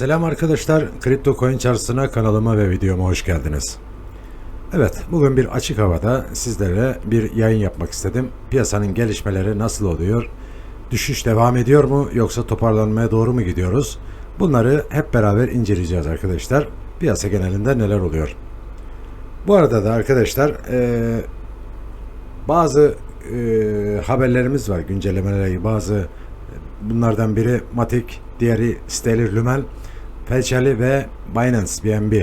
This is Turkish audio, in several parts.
Selam arkadaşlar, Kripto Coin Çarşısı'na kanalıma ve videoma hoş geldiniz. Evet, bugün bir açık havada sizlere bir yayın yapmak istedim. Piyasanın gelişmeleri nasıl oluyor? Düşüş devam ediyor mu yoksa toparlanmaya doğru mu gidiyoruz? Bunları hep beraber inceleyeceğiz arkadaşlar. Piyasa genelinde neler oluyor? Bu arada da arkadaşlar eee, bazı eee, haberlerimiz var, güncellemeleri, bazı Bunlardan biri Matic, diğeri Stellar Lumen, Felçeli ve Binance BNB.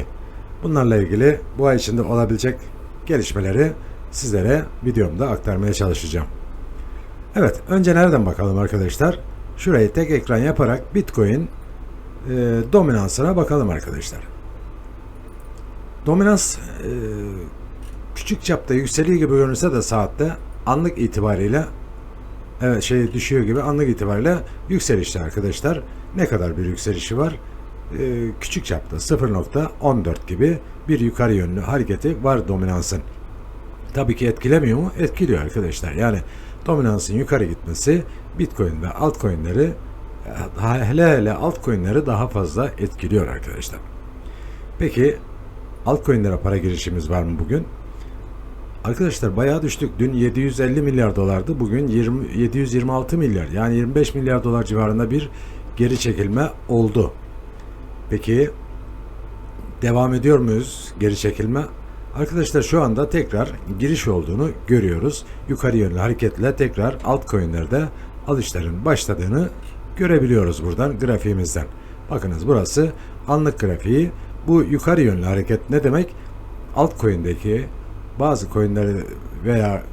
Bunlarla ilgili bu ay içinde olabilecek gelişmeleri sizlere videomda aktarmaya çalışacağım. Evet, önce nereden bakalım arkadaşlar? Şurayı tek ekran yaparak Bitcoin e, dominansına bakalım arkadaşlar. Dominans e, küçük çapta yükseliyor gibi görünse de saatte anlık itibariyle Evet şey düşüyor gibi anlık itibariyle yükselişte arkadaşlar. Ne kadar bir yükselişi var? Ee, küçük çapta 0.14 gibi bir yukarı yönlü hareketi var dominansın. Tabii ki etkilemiyor mu? Etkiliyor arkadaşlar. Yani dominansın yukarı gitmesi Bitcoin ve altcoin'leri hele hele altcoin'leri daha fazla etkiliyor arkadaşlar. Peki altcoin'lere para girişimiz var mı bugün? Arkadaşlar bayağı düştük. Dün 750 milyar dolardı. Bugün 20, 726 milyar yani 25 milyar dolar civarında bir geri çekilme oldu. Peki devam ediyor muyuz geri çekilme? Arkadaşlar şu anda tekrar giriş olduğunu görüyoruz. Yukarı yönlü hareketle tekrar altcoin'lerde alışların başladığını görebiliyoruz buradan grafiğimizden. Bakınız burası anlık grafiği. Bu yukarı yönlü hareket ne demek? Altcoin'deki bazı coinleri veya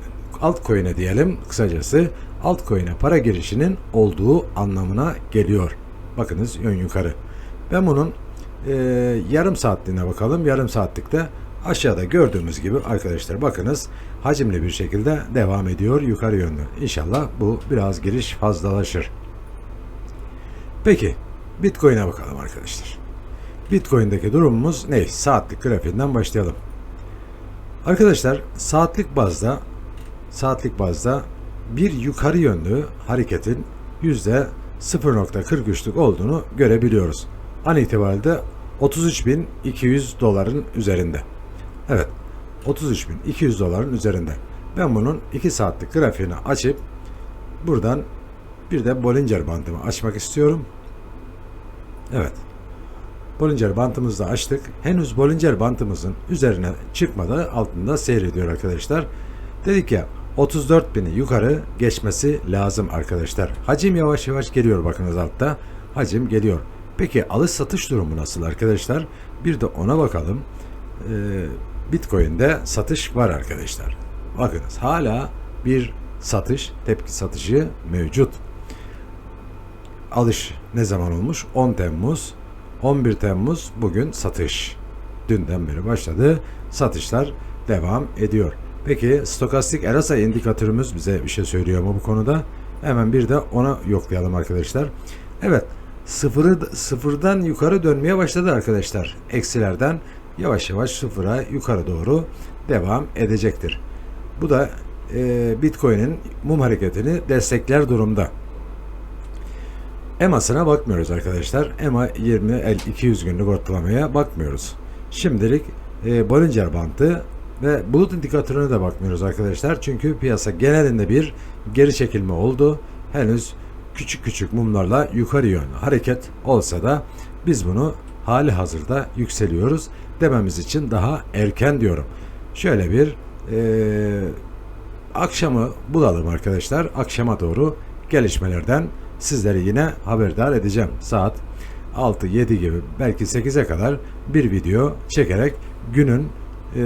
altcoin'e diyelim kısacası altcoin'e para girişinin olduğu anlamına geliyor. Bakınız yön yukarı. Ben bunun e, yarım saatliğine bakalım. Yarım saatlikte aşağıda gördüğümüz gibi arkadaşlar bakınız hacimli bir şekilde devam ediyor yukarı yönlü. İnşallah bu biraz giriş fazlalaşır. Peki Bitcoin'e bakalım arkadaşlar. Bitcoin'deki durumumuz ne? Saatlik grafiğinden başlayalım. Arkadaşlar saatlik bazda saatlik bazda bir yukarı yönlü hareketin yüzde 0.43'lük olduğunu görebiliyoruz. An itibariyle 33.200 doların üzerinde. Evet 33.200 doların üzerinde. Ben bunun 2 saatlik grafiğini açıp buradan bir de Bollinger bandımı açmak istiyorum. Evet. Bollinger bantımızı da açtık. Henüz Bollinger bantımızın üzerine çıkmadan altında seyrediyor arkadaşlar. Dedik ya 34 bini yukarı geçmesi lazım arkadaşlar. Hacim yavaş yavaş geliyor bakınız altta. Hacim geliyor. Peki alış satış durumu nasıl arkadaşlar? Bir de ona bakalım. Ee, Bitcoin'de satış var arkadaşlar. Bakınız hala bir satış, tepki satışı mevcut. Alış ne zaman olmuş? 10 Temmuz 11 Temmuz bugün satış. Dünden beri başladı. Satışlar devam ediyor. Peki stokastik RSI indikatörümüz bize bir şey söylüyor mu bu konuda? Hemen bir de ona yoklayalım arkadaşlar. Evet sıfırı, sıfırdan yukarı dönmeye başladı arkadaşlar. Eksilerden yavaş yavaş sıfıra yukarı doğru devam edecektir. Bu da e, Bitcoin'in mum hareketini destekler durumda. EMA'sına bakmıyoruz arkadaşlar. EMA 20 el 200 günlük ortalamaya bakmıyoruz. Şimdilik e, Bollinger Bandı ve bulut indikatörüne de bakmıyoruz arkadaşlar. Çünkü piyasa genelinde bir geri çekilme oldu. Henüz küçük küçük mumlarla yukarı yönlü hareket olsa da biz bunu hali hazırda yükseliyoruz dememiz için daha erken diyorum. Şöyle bir e, akşamı bulalım arkadaşlar. Akşama doğru gelişmelerden sizleri yine haberdar edeceğim. Saat 6-7 gibi belki 8'e kadar bir video çekerek günün e,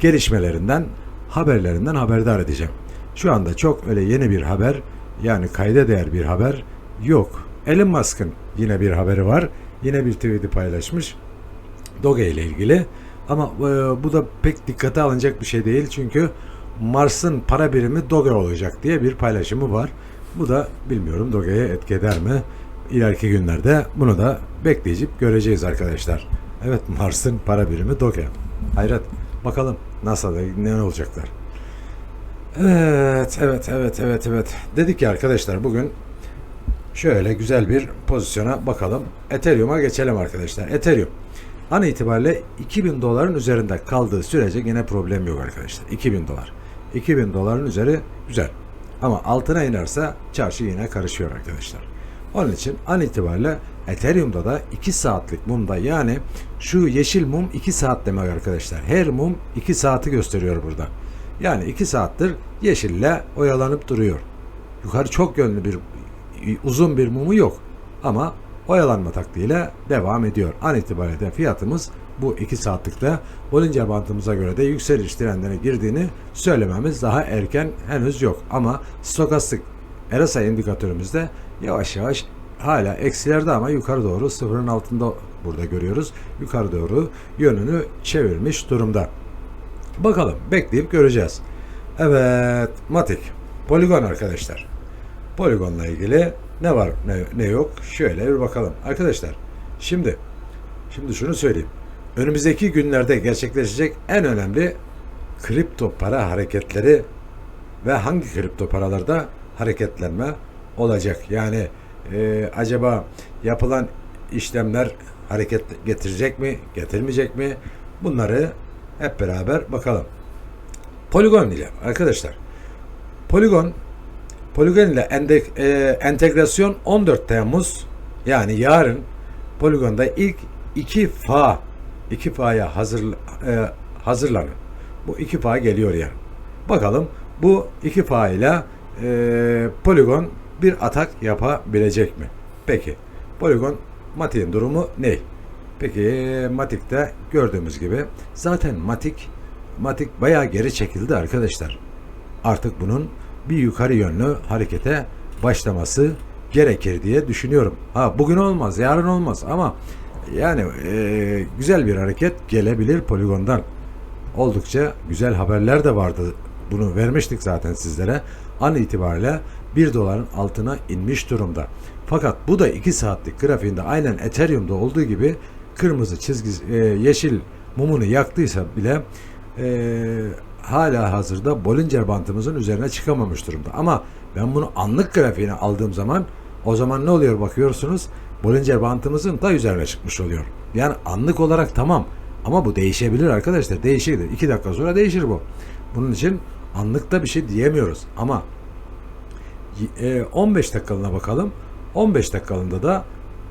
gelişmelerinden haberlerinden haberdar edeceğim. Şu anda çok öyle yeni bir haber yani kayda değer bir haber yok. Elon Musk'ın yine bir haberi var. Yine bir tweet'i paylaşmış. Doge ile ilgili. Ama e, bu da pek dikkate alınacak bir şey değil. Çünkü Mars'ın para birimi Doge olacak diye bir paylaşımı var. Bu da bilmiyorum Doge'ye etki eder mi? İleriki günlerde bunu da bekleyip göreceğiz arkadaşlar. Evet Mars'ın para birimi Doge. Hayret. Bakalım nasıl ne olacaklar. Evet, evet, evet, evet, evet. Dedik ya arkadaşlar bugün Şöyle güzel bir pozisyona bakalım. Ethereum'a geçelim arkadaşlar. Ethereum an itibariyle 2000 doların üzerinde kaldığı sürece yine problem yok arkadaşlar. 2000 dolar. 2000 doların üzeri güzel. Ama altına inerse çarşı yine karışıyor arkadaşlar. Onun için an itibariyle Ethereum'da da 2 saatlik mumda yani şu yeşil mum 2 saat demek arkadaşlar. Her mum 2 saati gösteriyor burada. Yani 2 saattir yeşille oyalanıp duruyor. Yukarı çok yönlü bir uzun bir mumu yok. Ama oyalanma taktiğiyle devam ediyor. An itibariyle fiyatımız bu 2 saatlikte Bollinger Bandımıza göre de yükseliş trendine girdiğini söylememiz daha erken henüz yok. Ama stokastik RSI indikatörümüzde yavaş yavaş hala eksilerde ama yukarı doğru sıfırın altında burada görüyoruz. Yukarı doğru yönünü çevirmiş durumda. Bakalım bekleyip göreceğiz. Evet Matik Poligon arkadaşlar. Poligonla ilgili ne var ne, ne yok şöyle bir bakalım. Arkadaşlar şimdi şimdi şunu söyleyeyim. Önümüzdeki günlerde gerçekleşecek en önemli kripto para hareketleri ve hangi kripto paralarda hareketlenme olacak? Yani e, acaba yapılan işlemler hareket getirecek mi, getirmeyecek mi? Bunları hep beraber bakalım. Polygon ile arkadaşlar. Polygon Polygon ile endek, e, entegrasyon 14 Temmuz yani yarın Polygon'da ilk iki fa iki fa'ya hazır e, hazırlanın. Bu iki fa geliyor yarın. Bakalım bu iki fa ile e, Polygon bir atak yapabilecek mi? Peki Polygon Matik'in durumu ne? Peki Matik'te gördüğümüz gibi zaten Matik Matik bayağı geri çekildi arkadaşlar. Artık bunun bir yukarı yönlü harekete başlaması gerekir diye düşünüyorum. Ha bugün olmaz, yarın olmaz ama yani e, güzel bir hareket gelebilir poligondan. Oldukça güzel haberler de vardı. Bunu vermiştik zaten sizlere. An itibariyle 1 doların altına inmiş durumda. Fakat bu da 2 saatlik grafiğinde aynen Ethereum'da olduğu gibi kırmızı çizgi e, yeşil mumunu yaktıysa bile e, hala hazırda Bollinger bantımızın üzerine çıkamamış durumda. Ama ben bunu anlık grafiğine aldığım zaman o zaman ne oluyor bakıyorsunuz? Bollinger bantımızın da üzerine çıkmış oluyor. Yani anlık olarak tamam ama bu değişebilir arkadaşlar. Değişir. 2 dakika sonra değişir bu. Bunun için anlıkta bir şey diyemiyoruz. Ama 15 dakikalığına bakalım. 15 dakikalığında da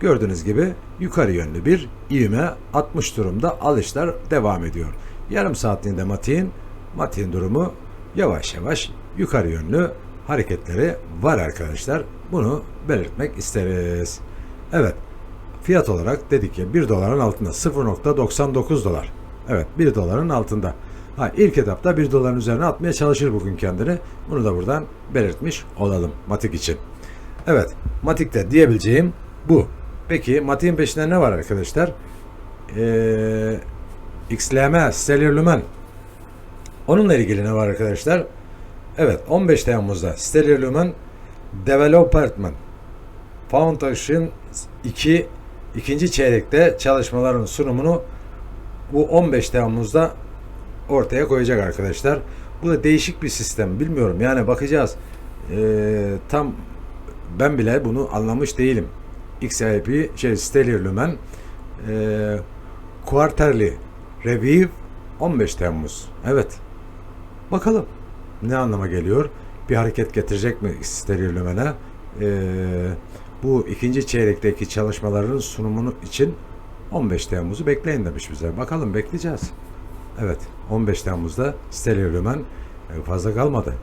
gördüğünüz gibi yukarı yönlü bir ivme atmış durumda. Alışlar devam ediyor. Yarım saatliğinde Matik'in Matik'in durumu yavaş yavaş yukarı yönlü hareketleri var arkadaşlar. Bunu belirtmek isteriz. Evet. Fiyat olarak dedik ya 1 doların altında 0.99 dolar. Evet 1 doların altında. Ha, ilk etapta 1 doların üzerine atmaya çalışır bugün kendini. Bunu da buradan belirtmiş olalım Matik için. Evet Matik'te diyebileceğim bu. Peki Matik'in peşinde ne var arkadaşlar? Ee, XLM, Stellar. Onunla ilgili ne var arkadaşlar? Evet 15 Temmuz'da Stellar Lumen Development Foundation 2 ikinci çeyrekte çalışmaların sunumunu bu 15 Temmuz'da ortaya koyacak arkadaşlar. Bu da değişik bir sistem. Bilmiyorum yani bakacağız. Ee, tam ben bile bunu anlamış değilim. XIP şey Stellar Lumen e, Quarterly Review 15 Temmuz. Evet. Bakalım ne anlama geliyor? Bir hareket getirecek mi Stellar Lumen'e? Ee, bu ikinci çeyrekteki çalışmaların sunumunu için 15 Temmuz'u bekleyin demiş bize. Bakalım bekleyeceğiz. Evet 15 Temmuz'da Stellar Lumen e, fazla kalmadı.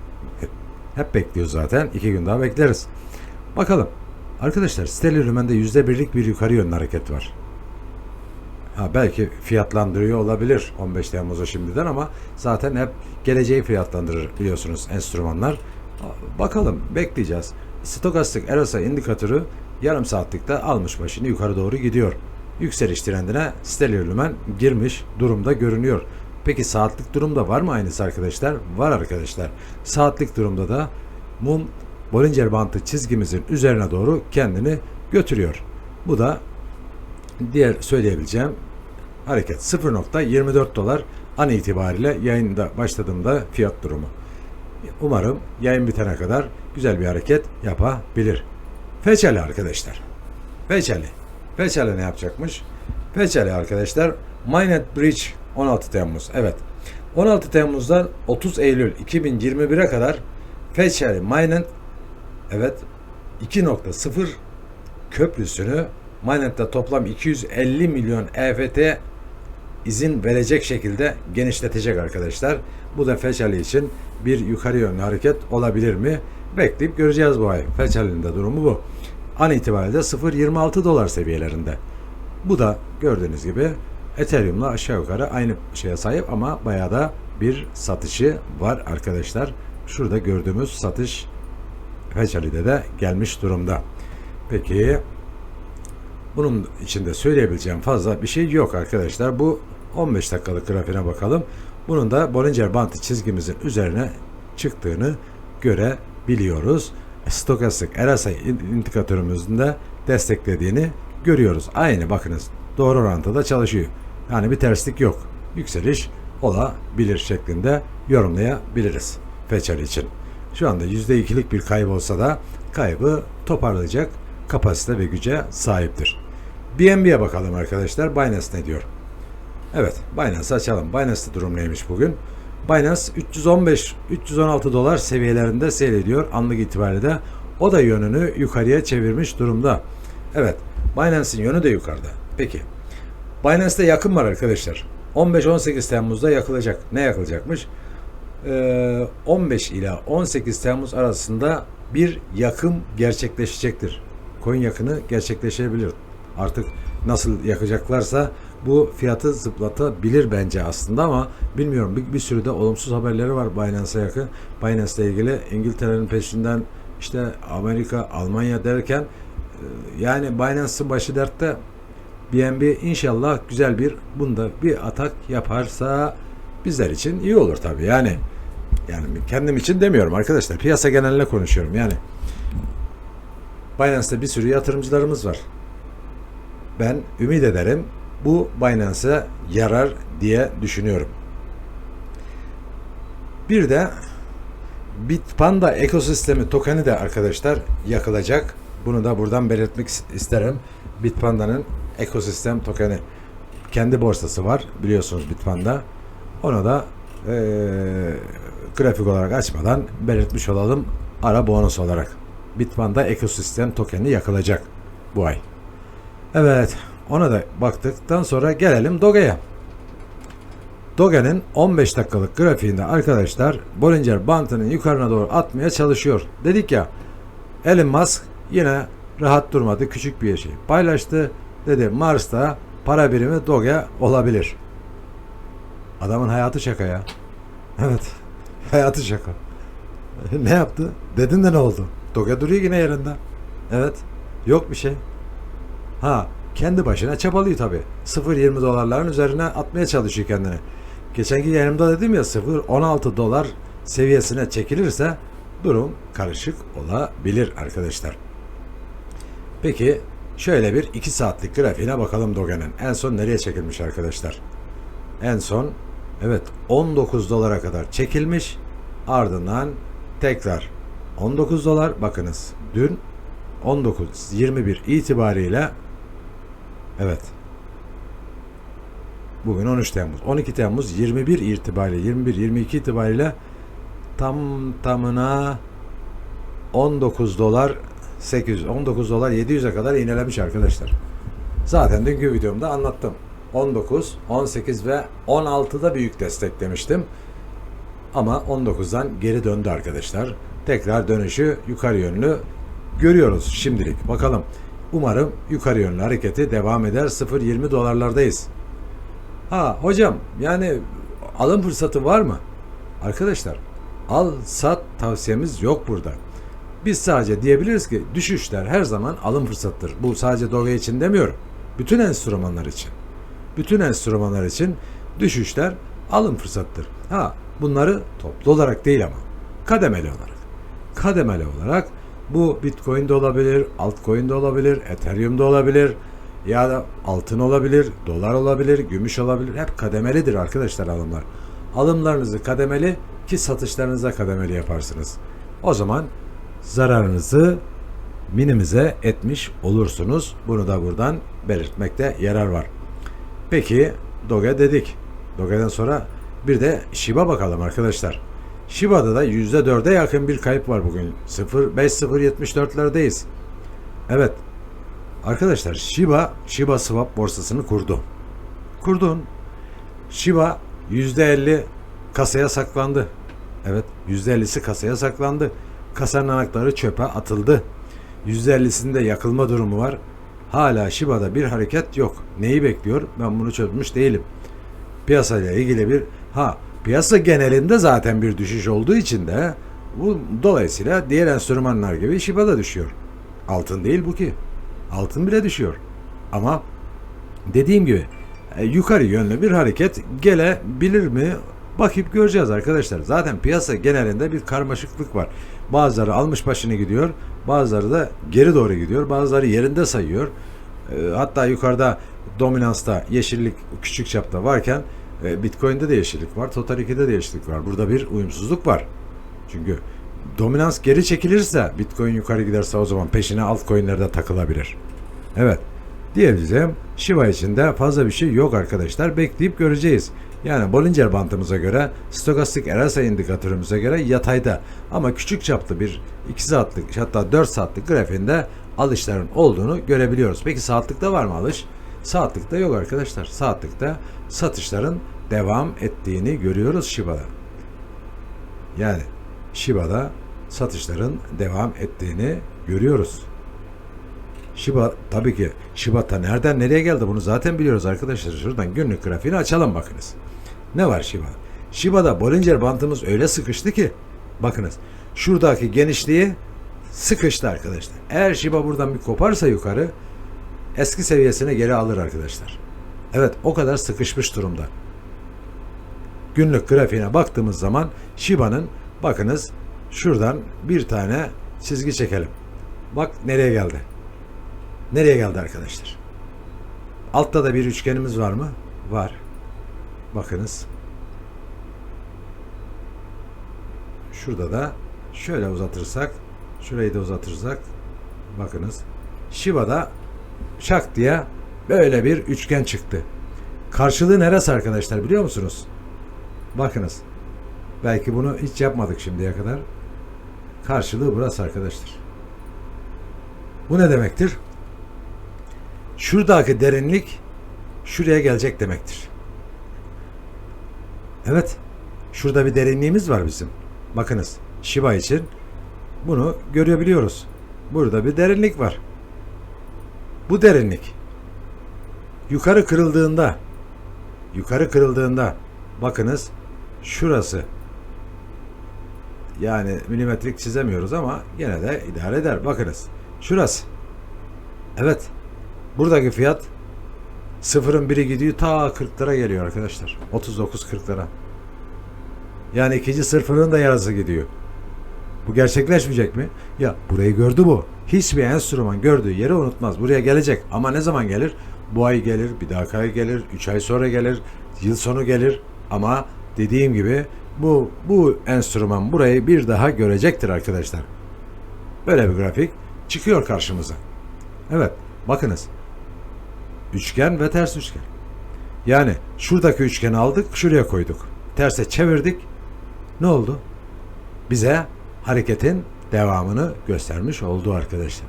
Hep bekliyoruz zaten. İki gün daha bekleriz. Bakalım. Arkadaşlar Stellar Lumen'de %1'lik bir yukarı yönlü hareket var. Ha, belki fiyatlandırıyor olabilir 15 Temmuz'a şimdiden ama zaten hep geleceği fiyatlandırır biliyorsunuz enstrümanlar. Bakalım bekleyeceğiz. Stokastik RSI indikatörü yarım saatlikte almış başını yukarı doğru gidiyor. Yükseliş trendine Stellar girmiş durumda görünüyor. Peki saatlik durumda var mı aynısı arkadaşlar? Var arkadaşlar. Saatlik durumda da mum Bollinger bantı çizgimizin üzerine doğru kendini götürüyor. Bu da diğer söyleyebileceğim hareket 0.24 dolar an itibariyle yayında başladığımda fiyat durumu. Umarım yayın bitene kadar güzel bir hareket yapabilir. Feçeli arkadaşlar. Feçeli. Feçeli ne yapacakmış? Feçeli arkadaşlar Mainnet Bridge 16 Temmuz. Evet. 16 Temmuz'dan 30 Eylül 2021'e kadar Feçeli Mainnet evet 2.0 köprüsünü Mainnet'te toplam 250 milyon EFT izin verecek şekilde genişletecek arkadaşlar. Bu da Feçeli için bir yukarı yönlü hareket olabilir mi? Bekleyip göreceğiz bu ay. Feçeli'nin de durumu bu. An itibariyle 0.26 dolar seviyelerinde. Bu da gördüğünüz gibi Ethereum'la aşağı yukarı aynı şeye sahip ama bayağı da bir satışı var arkadaşlar. Şurada gördüğümüz satış Feçeli'de de gelmiş durumda. Peki bunun içinde söyleyebileceğim fazla bir şey yok arkadaşlar. Bu 15 dakikalık grafiğine bakalım. Bunun da Bollinger Bandı çizgimizin üzerine çıktığını görebiliyoruz. Stokastik RSI indikatörümüzün de desteklediğini görüyoruz. Aynı bakınız doğru orantıda çalışıyor. Yani bir terslik yok. Yükseliş olabilir şeklinde yorumlayabiliriz Feçel için. Şu anda %2'lik bir kaybı olsa da kaybı toparlayacak kapasite ve güce sahiptir. BNB'ye bakalım arkadaşlar. Binance ne diyor? Evet, Binance açalım. Binance'da durum neymiş bugün? Binance 315-316 dolar seviyelerinde seyrediyor anlık itibariyle de. O da yönünü yukarıya çevirmiş durumda. Evet, Binance'in yönü de yukarıda. Peki, Binance'de yakın var arkadaşlar. 15-18 Temmuz'da yakılacak. Ne yakılacakmış? Ee, 15 ila 18 Temmuz arasında bir yakım gerçekleşecektir. Coin yakını gerçekleşebilir. Artık nasıl yakacaklarsa bu fiyatı zıplatabilir bence aslında ama bilmiyorum bir, bir sürü de olumsuz haberleri var Binance'a yakın. Binance ile ilgili İngiltere'nin peşinden işte Amerika, Almanya derken e, yani Binance'ın başı dertte BNB inşallah güzel bir bunda bir atak yaparsa bizler için iyi olur tabii yani. Yani kendim için demiyorum arkadaşlar. Piyasa geneline konuşuyorum yani. Binance'da bir sürü yatırımcılarımız var. Ben ümit ederim bu Binance'a yarar diye düşünüyorum. Bir de Bitpanda ekosistemi tokeni de arkadaşlar yakılacak. Bunu da buradan belirtmek isterim. Bitpanda'nın ekosistem tokeni kendi borsası var biliyorsunuz Bitpanda. Onu da eee, grafik olarak açmadan belirtmiş olalım ara bonus olarak. Bitpanda ekosistem tokeni yakılacak bu ay. Evet ona da baktıktan sonra gelelim Doge'ye. Doge'nin 15 dakikalık grafiğinde arkadaşlar Bollinger Bandı'nın yukarına doğru atmaya çalışıyor. Dedik ya Elon Musk yine rahat durmadı. Küçük bir şey paylaştı. Dedi Mars'ta para birimi Doge olabilir. Adamın hayatı şaka ya. Evet. Hayatı şaka. ne yaptı? Dedin de ne oldu? Doge duruyor yine yerinde. Evet. Yok bir şey. Ha kendi başına çabalıyor tabi. 0.20 dolarların üzerine atmaya çalışıyor kendini. Geçenki yayınımda dedim ya 0.16 dolar seviyesine çekilirse durum karışık olabilir arkadaşlar. Peki şöyle bir 2 saatlik grafiğine bakalım Doge'nin. En son nereye çekilmiş arkadaşlar? En son evet 19 dolara kadar çekilmiş. Ardından tekrar 19 dolar bakınız dün 19 21 itibariyle evet bugün 13 Temmuz 12 Temmuz 21 itibariyle 21 22 itibariyle tam tamına 19 dolar 800 19 dolar 700'e kadar iğnelemiş arkadaşlar. Zaten dünkü videomda anlattım. 19, 18 ve 16'da büyük destek demiştim. Ama 19'dan geri döndü arkadaşlar. Tekrar dönüşü yukarı yönlü görüyoruz şimdilik. Bakalım. Umarım yukarı yönlü hareketi devam eder. 0.20 dolarlardayız. Ha hocam yani alım fırsatı var mı? Arkadaşlar al sat tavsiyemiz yok burada. Biz sadece diyebiliriz ki düşüşler her zaman alım fırsatıdır. Bu sadece Doge için demiyorum. Bütün enstrümanlar için. Bütün enstrümanlar için düşüşler alım fırsatıdır. Ha bunları toplu olarak değil ama kademeli olarak. Kademeli olarak bu Bitcoin de olabilir, altcoin de olabilir, Ethereum de olabilir ya da altın olabilir, dolar olabilir, gümüş olabilir. Hep kademelidir arkadaşlar alımlar. Alımlarınızı kademeli ki satışlarınıza kademeli yaparsınız. O zaman zararınızı minimize etmiş olursunuz. Bunu da buradan belirtmekte yarar var. Peki Doge dedik. Doge'den sonra bir de Shiba bakalım arkadaşlar. Shiba'da da %4'e yakın bir kayıp var bugün. 0.5074'lerdeyiz. Evet. Arkadaşlar Shiba, Shiba Swap borsasını kurdu. Kurdun. Shiba %50 kasaya saklandı. Evet %50'si kasaya saklandı. Kasanın anahtarı çöpe atıldı. %50'sinde yakılma durumu var. Hala Shiba'da bir hareket yok. Neyi bekliyor? Ben bunu çözmüş değilim. Piyasayla ilgili bir ha piyasa genelinde zaten bir düşüş olduğu için de bu dolayısıyla diğer enstrümanlar gibi Shiba da düşüyor. Altın değil bu ki. Altın bile düşüyor. Ama dediğim gibi e, yukarı yönlü bir hareket gelebilir mi? Bakıp göreceğiz arkadaşlar. Zaten piyasa genelinde bir karmaşıklık var. Bazıları almış başını gidiyor, bazıları da geri doğru gidiyor, bazıları yerinde sayıyor. E, hatta yukarıda dominansta yeşillik küçük çapta varken e, Bitcoin'de de yeşillik var, Total 2'de de yeşillik var. Burada bir uyumsuzluk var. Çünkü dominans geri çekilirse Bitcoin yukarı giderse o zaman peşine altcoin'lerde takılabilir. Evet. Diyebileceğim Shiba için de fazla bir şey yok arkadaşlar. Bekleyip göreceğiz. Yani Bollinger bantımıza göre stokastik RSI indikatörümüze göre yatayda ama küçük çaplı bir 2 saatlik hatta 4 saatlik grafiğinde alışların olduğunu görebiliyoruz. Peki saatlikte var mı alış? Saatlikte yok arkadaşlar. Saatlikte satışların devam ettiğini görüyoruz Shiba'da. Yani Shiba'da satışların devam ettiğini görüyoruz. Shiba tabii ki Shibata nereden nereye geldi bunu zaten biliyoruz arkadaşlar. Şuradan günlük grafiğini açalım bakınız. Ne var Shiba? Shiba'da Bollinger bantımız öyle sıkıştı ki bakınız şuradaki genişliği sıkıştı arkadaşlar. Eğer Shiba buradan bir koparsa yukarı eski seviyesine geri alır arkadaşlar. Evet o kadar sıkışmış durumda. Günlük grafiğine baktığımız zaman Shiba'nın bakınız şuradan bir tane çizgi çekelim. Bak nereye geldi. Nereye geldi arkadaşlar? Altta da bir üçgenimiz var mı? Var. Bakınız. Şurada da şöyle uzatırsak, şurayı da uzatırsak bakınız. Shiba'da şak diye böyle bir üçgen çıktı. Karşılığı neresi arkadaşlar biliyor musunuz? Bakınız. Belki bunu hiç yapmadık şimdiye kadar. Karşılığı burası arkadaşlar. Bu ne demektir? Şuradaki derinlik şuraya gelecek demektir. Evet. Şurada bir derinliğimiz var bizim. Bakınız. Shiba için bunu görebiliyoruz. Burada bir derinlik var. Bu derinlik yukarı kırıldığında yukarı kırıldığında bakınız şurası yani milimetrik çizemiyoruz ama gene de idare eder. Bakınız. Şurası. Evet. Buradaki fiyat sıfırın biri gidiyor ta 40'lara geliyor arkadaşlar. 39-40'lara. Yani ikinci sıfırın da yarısı gidiyor. Bu gerçekleşmeyecek mi? Ya burayı gördü bu. Hiçbir enstrüman gördüğü yeri unutmaz. Buraya gelecek. Ama ne zaman gelir? Bu ay gelir, bir dahaki ay gelir, 3 ay sonra gelir, yıl sonu gelir. Ama dediğim gibi bu bu enstrüman burayı bir daha görecektir arkadaşlar. Böyle bir grafik çıkıyor karşımıza. Evet, bakınız. Üçgen ve ters üçgen. Yani şuradaki üçgeni aldık, şuraya koyduk. Terse çevirdik. Ne oldu? Bize hareketin devamını göstermiş oldu arkadaşlar.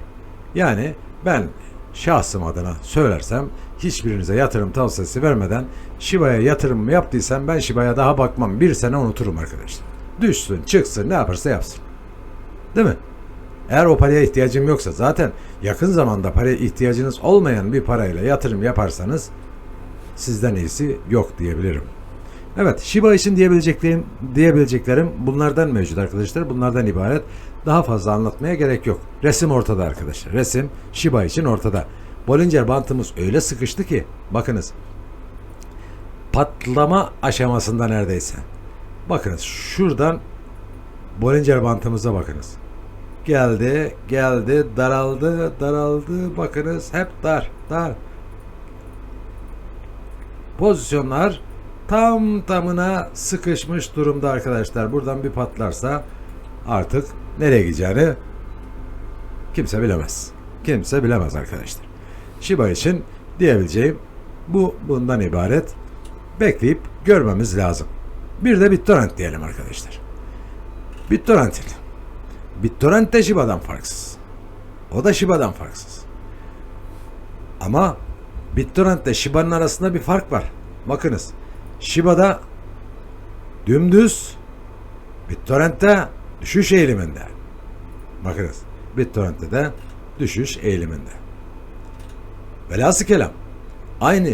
Yani ben şahsım adına söylersem hiçbirinize yatırım tavsiyesi vermeden Shiba'ya yatırım yaptıysam ben Shiba'ya daha bakmam. Bir sene unuturum arkadaşlar. Düşsün, çıksın, ne yaparsa yapsın. Değil mi? Eğer o paraya ihtiyacım yoksa zaten yakın zamanda paraya ihtiyacınız olmayan bir parayla yatırım yaparsanız sizden iyisi yok diyebilirim. Evet, Shiba için diyebileceklerim, diyebileceklerim bunlardan mevcut arkadaşlar. Bunlardan ibaret. Daha fazla anlatmaya gerek yok. Resim ortada arkadaşlar. Resim Shiba için ortada. Bollinger bantımız öyle sıkıştı ki bakınız patlama aşamasında neredeyse. Bakınız şuradan Bollinger bantımıza bakınız. Geldi, geldi, daraldı, daraldı. Bakınız hep dar, dar. Pozisyonlar tam tamına sıkışmış durumda arkadaşlar. Buradan bir patlarsa artık nereye gideceğini Kimse bilemez. Kimse bilemez arkadaşlar. Shiba için diyebileceğim bu bundan ibaret. Bekleyip görmemiz lazım. Bir de BitTorrent diyelim arkadaşlar. BitTorrent'in. BitTorrent de Shiba'dan farksız. O da Shiba'dan farksız. Ama BitTorrent ile Shiba'nın arasında bir fark var. Bakınız. Shiba'da dümdüz BitTorrent'te düşüş eğiliminde. Bakınız. BitTorrent'te de düşüş eğiliminde. Velhasıl kelam aynı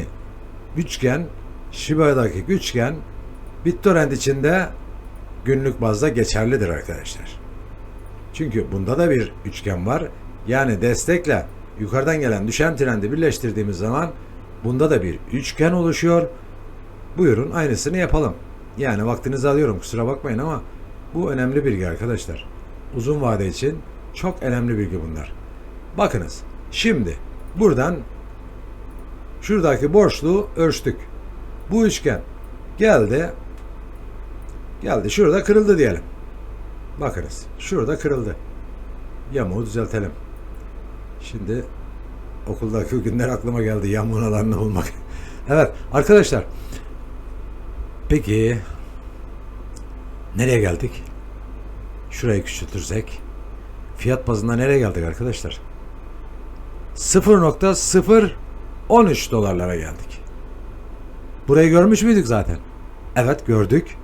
üçgen Shiba'daki üçgen BitTorrent içinde günlük bazda geçerlidir arkadaşlar. Çünkü bunda da bir üçgen var. Yani destekle yukarıdan gelen düşen trendi birleştirdiğimiz zaman bunda da bir üçgen oluşuyor. Buyurun aynısını yapalım. Yani vaktinizi alıyorum kusura bakmayın ama bu önemli bilgi arkadaşlar. Uzun vade için çok önemli bilgi bunlar. Bakınız şimdi buradan şuradaki boşluğu ölçtük. Bu üçgen geldi geldi şurada kırıldı diyelim. Bakınız şurada kırıldı. Yamuğu düzeltelim. Şimdi okuldaki günler aklıma geldi yamuğun alanını bulmak. evet arkadaşlar peki nereye geldik? Şurayı küçültürsek fiyat bazında nereye geldik arkadaşlar? 0.013 dolarlara geldik. Burayı görmüş müydük zaten? Evet gördük.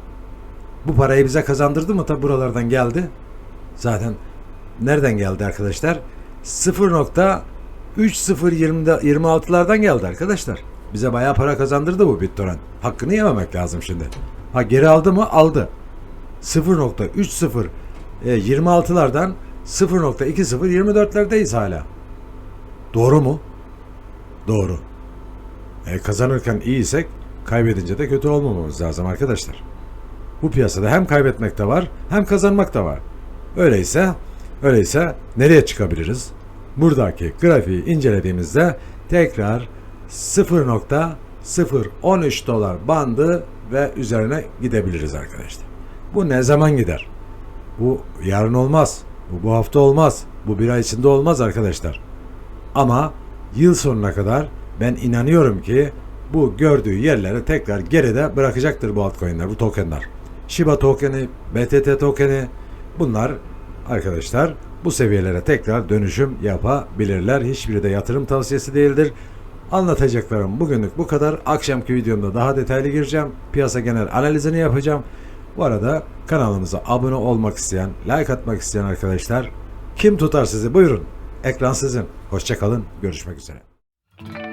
Bu parayı bize kazandırdı mı? Tabi buralardan geldi. Zaten nereden geldi arkadaşlar? 0.3026'lardan geldi arkadaşlar. Bize bayağı para kazandırdı bu BitTorrent. Hakkını yememek lazım şimdi. Ha geri aldı mı? Aldı. 0.3026'lardan 0.2024'lerdeyiz hala. Doğru mu? Doğru. E, kazanırken iyiysek kaybedince de kötü olmamamız lazım arkadaşlar. Bu piyasada hem kaybetmek de var hem kazanmak da var. Öyleyse öyleyse nereye çıkabiliriz? Buradaki grafiği incelediğimizde tekrar 0.013 dolar bandı ve üzerine gidebiliriz arkadaşlar. Bu ne zaman gider? Bu yarın olmaz. Bu bu hafta olmaz. Bu bir ay içinde olmaz arkadaşlar. Ama yıl sonuna kadar ben inanıyorum ki bu gördüğü yerlere tekrar geride bırakacaktır bu altcoin'ler, bu tokenler. Shiba tokeni, BTT tokeni bunlar arkadaşlar bu seviyelere tekrar dönüşüm yapabilirler. Hiçbiri de yatırım tavsiyesi değildir. Anlatacaklarım bugünlük bu kadar. Akşamki videomda daha detaylı gireceğim. Piyasa genel analizini yapacağım. Bu arada kanalımıza abone olmak isteyen, like atmak isteyen arkadaşlar kim tutar sizi buyurun. Ekran sizin. Hoşçakalın. Görüşmek üzere.